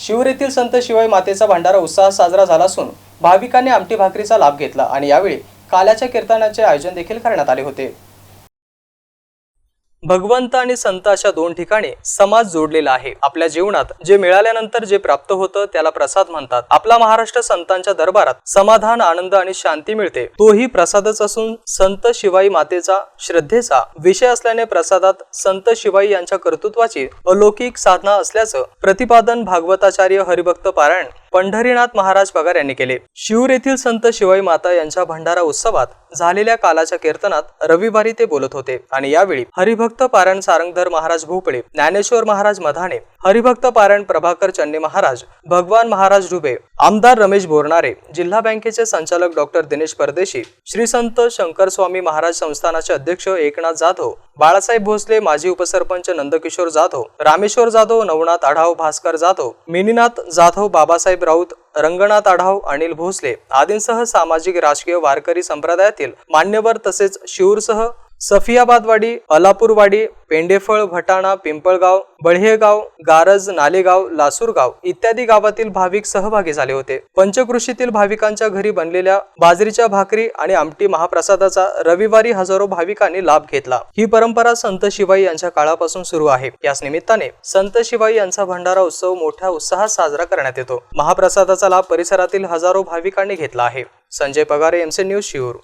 शिवूर येथील संत शिवाय मातेचा भंडारा उत्साहात साजरा झाला असून भाविकांनी आमटी भाकरीचा लाभ घेतला आणि यावेळी काल्याच्या कीर्तनाचे आयोजन देखील करण्यात आले होते. भगवंत आणि संत अशा दोन ठिकाणी समाज जोडलेला आहे. आपल्या जीवनात जे मिळाल्यानंतर जे प्राप्त होतं त्याला प्रसाद म्हणतात. आपला महाराष्ट्र संतांच्या दरबारात समाधान आनंद आणि शांती मिळते. तोही प्रसादच असून संत शिवाई मातेचा श्रद्धेचा विषय असल्याने प्रसादात संत शिवाई यांच्या कर्तृत्वाची अलौकिक साधना असल्याचं प्रतिपादन भागवताचार्य हरिभक्त पारायण पंढरीनाथ महाराज पगार यांनी केले. शिवूर येथील संत शिवाई माता यांच्या भंडारा उत्सवात झालेल्या कालाच्या कीर्तनात रविवारी ते बोलत होते. आणि यावेळी हरिभक्त पारायण सारंगधर महाराज भोपळे ज्ञानेश्वर महाराज मधाणे हरिभक्त पारायण प्रभाकर चन्ने महाराज भगवान महाराज डुबे आमदार रमेश बोरणारे जिल्हा बँकेचे संचालक डॉक्टर दिनेश परदेशी श्री संत शंकर स्वामी महाराज संस्थानाचे अध्यक्ष एकनाथ जाधव बाळासाहेब भोसले माजी उपसरपंच नंदकिशोर जाधव रामेश्वर जाधव नवनाथ आढाव भास्कर जाधव मिनीनाथ जाधव बाबासाहेब राऊत रंगनाथ आढाव अनिल भोसले आदींसह सामाजिक राजकीय वारकरी संप्रदायातील मान्यवर तसेच शिवूरसह सफियाबादवाडी अलापूरवाडी पेंडेफळ भटाणा पिंपळगाव बळहेगाव गारज नालेगाव लासूरगाव इत्यादी गावातील भाविक सहभागी झाले होते. पंचकृषीतील भाविकांच्या घरी बनलेल्या बाजरीच्या भाकरी आणि आमटी महाप्रसादाचा रविवारी हजारो भाविकांनी लाभ घेतला. ही परंपरा संत शिवाई यांच्या काळापासून सुरू आहे. याच निमित्ताने संत शिवाई यांचा भंडारा उत्सव मोठ्या उत्साहात साजरा करण्यात येतो. महाप्रसादाचा लाभ परिसरातील हजारो भाविकांनी घेतला आहे. Sanjay Pagare MC news Shivur